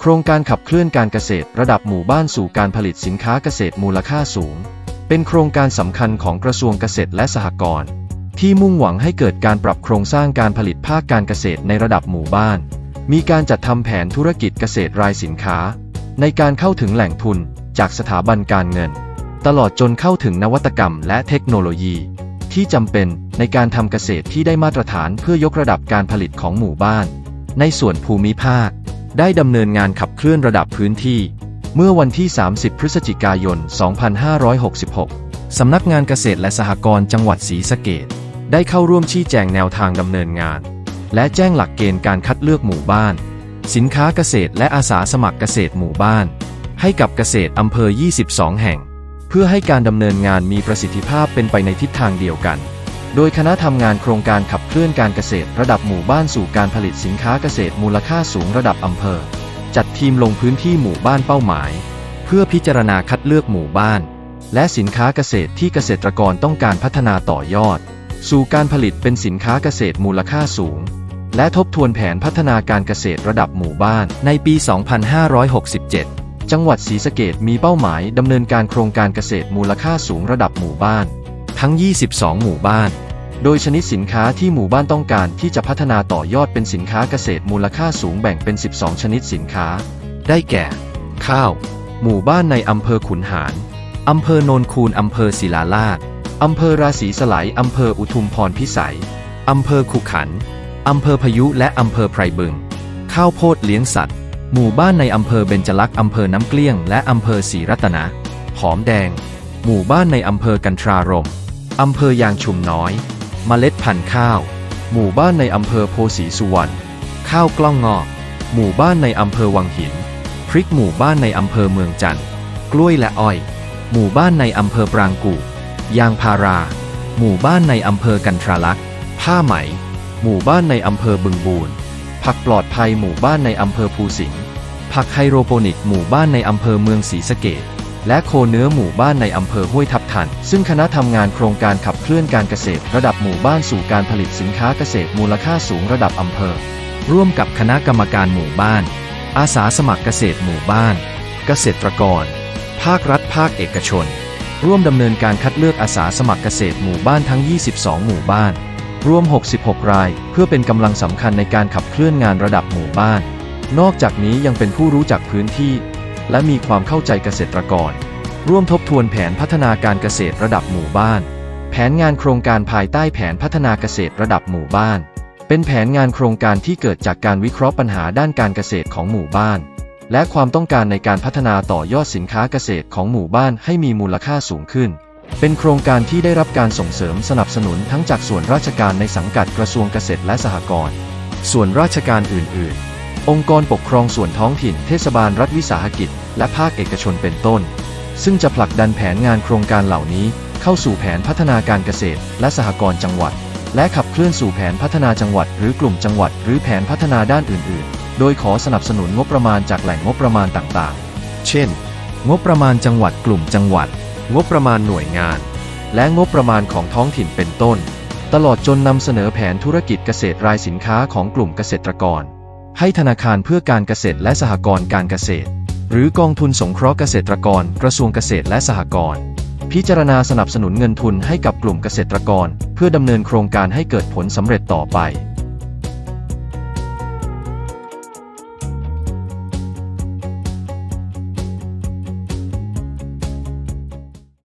โครงการขับเคลื่อนการเกษตรระดับหมู่บ้านสู่การผลิตสินค้าเกษตรมูลค่าสูง เป็นโครงการสำคัญของกระทรวงเกษตรและสหกรณ์ที่มุ่งหวังให้เกิดการปรับโครงสร้างการผลิตภาคการเกษตรในระดับหมู่บ้าน มีการจัดทำแผนธุรกิจเกษตรรายสินค้า ในการเข้าถึงแหล่งทุนจากสถาบันการเงิน ตลอดจนเข้าถึงนวัตกรรมและเทคโนโลยี ที่จำเป็นในการทำเกษตรที่ได้มาตรฐานเพื่อยกระดับการผลิตของหมู่บ้าน ในส่วนภูมิภาค ได้ดำเนินงานขับเคลื่อนระดับพื้นที่ เมื่อวันที่ 30 พฤศจิกายน 2566 สำนักงานเกษตรและสหกรณ์จังหวัดศรีสะเกษได้เข้าร่วมชี้แจงแนวทางดำเนินงาน และแจ้งหลักเกณฑ์การคัดเลือกหมู่บ้าน สินค้าเกษตรและอาสาสมัครเกษตรหมู่บ้าน ให้กับเกษตรอำเภอ 22 แห่ง เพื่อให้การดำเนินงานมีประสิทธิภาพเป็นไปในทิศทางเดียวกัน โดยคณะทำงานโครงการขับเคลื่อนการเกษตรระดับหมู่บ้านสู่การผลิตสินค้าเกษตรมูลค่าสูงระดับอำเภอ จัดทีมลงพื้นที่หมู่บ้านเป้าหมาย เพื่อพิจารณาคัดเลือกหมู่บ้าน และสินค้าเกษตรที่เกษตรกรต้องการพัฒนาต่อยอด สู่การผลิตเป็นสินค้าเกษตรมูลค่าสูง และทบทวนแผนพัฒนาการเกษตรระดับหมู่บ้านในปี 2567 จังหวัดศรีสะเกดมีเป้าหมายดำเนินการโครงการเกษตรมูลค่าสูงระดับหมู่บ้าน ทั้ง 22 หมู่บ้าน โดยชนิดสินค้าที่หมู่บ้านต้องการที่จะพัฒนาต่อยอดเป็นสินค้าเกษตรมูลค่าสูงแบ่งเป็น 12 ชนิดสินค้า ได้แก่ ข้าว หมู่บ้านในอำเภอขุนหารอำเภอโนนคูนอำเภอศิลาลาดอำเภอราศีสไลยอำเภออุทุมพรพิสัยอำเภอขุขันอำเภอพยุและอำเภอไพรบึง ข้าวโพดเลี้ยงสัตว์ หมู่บ้านในอำเภอเบญจลักษ์อำเภอน้ำเกลี้ยงและอำเภอศรีรัตนะ หอมแดง หมู่บ้านในอำเภอกันทรารมอำเภอยางชุมน้อย เมล็ดพันธุ์ข้าว หมู่บ้านในอำเภอโพสีสุวรรณ ข้าวกล้องงอก หมู่บ้านในอำเภอวังหิน พริกหมู่บ้านในอำเภอเมืองจันทร์ กล้วยและอ้อย หมู่บ้านในอำเภอปรางกู่ยางพารา หมู่บ้านในอำเภอกันทราลักษ์ ผ้าไหม หมู่บ้านในอำเภอบึงบูรผักปลอดภัยหมู่บ้านในอำเภอภูสิงห์ ผักไฮโดรโปนิกหมู่บ้านในอำเภอเมืองศรีสะเกด และโคเนื้อหมู่บ้านในอำเภอห้วยทับทัน ซึ่งคณะทำงานโครงการขับเคลื่อนการเกษตร ระดับหมู่บ้านสู่การผลิตสินค้าเกษตรมูลค่าสูงระดับอำเภอ ร่วมกับคณะกรรมการหมู่บ้าน อาสาสมัครเกษตรหมู่บ้าน เกษตรกร ภาครัฐภาคเอกชน ร่วมดำเนินการคัดเลือกอาสาสมัครเกษตรหมู่บ้านทั้ง 22 หมู่บ้าน รวม 66 ราย เพื่อเป็นกำลังสำคัญในการขับเคลื่อนงานระดับหมู่บ้าน นอกจากนี้ยังเป็นผู้รู้จักพื้นที่ และมีความเข้าใจเกษตรกร ร่วมทบทวนแผนพัฒนาการเกษตรระดับหมู่บ้าน แผนงานโครงการภายใต้แผนพัฒนาเกษตรระดับหมู่บ้าน เป็นแผนงานโครงการที่เกิดจากการวิเคราะห์ปัญหาด้านการเกษตรของหมู่บ้าน และความต้องการในการพัฒนาต่อยอดสินค้าเกษตรของหมู่บ้านให้มีมูลค่าสูงขึ้นเป็นโครงการที่ได้รับการส่งเสริมสนับสนุนทั้งจากส่วนราชการในสังกัดกระทรวงเกษตรและสหกรณ์ ส่วนราชการอื่น ๆ องค์กรปกครองส่วนท้องถิ่นเทศบาลรัฐวิสาหกิจ และภาคเอกชนเป็นต้น ซึ่งจะผลักดันแผนงานโครงการเหล่านี้ เข้าสู่แผนพัฒนาการเกษตร และสหกรณ์จังหวัด และขับเคลื่อนสู่แผนพัฒนาจังหวัด หรือกลุ่มจังหวัด หรือแผนพัฒนาด้านอื่น ๆ โดยขอสนับสนุนงบประมาณจากแหล่งงบประมาณต่างๆ เช่น งบประมาณจังหวัดกลุ่มจังหวัด งบประมาณหน่วยงาน และงบประมาณของท้องถิ่นเป็นต้น ตลอดจนนำเสนอแผนธุรกิจเกษตรรายสินค้าของกลุ่มเกษตรกร ให้ธนาคารเพื่อการเกษตรและสหกรณ์การเกษตร หรือกองทุนสงเคราะห์เกษตรกร กระทรวงเกษตรและสหกรณ์พิจารณาสนับสนุนเงินทุนให้กับกลุ่มเกษตรกร เพื่อดำเนินโครงการให้เกิดผลสำเร็จต่อไป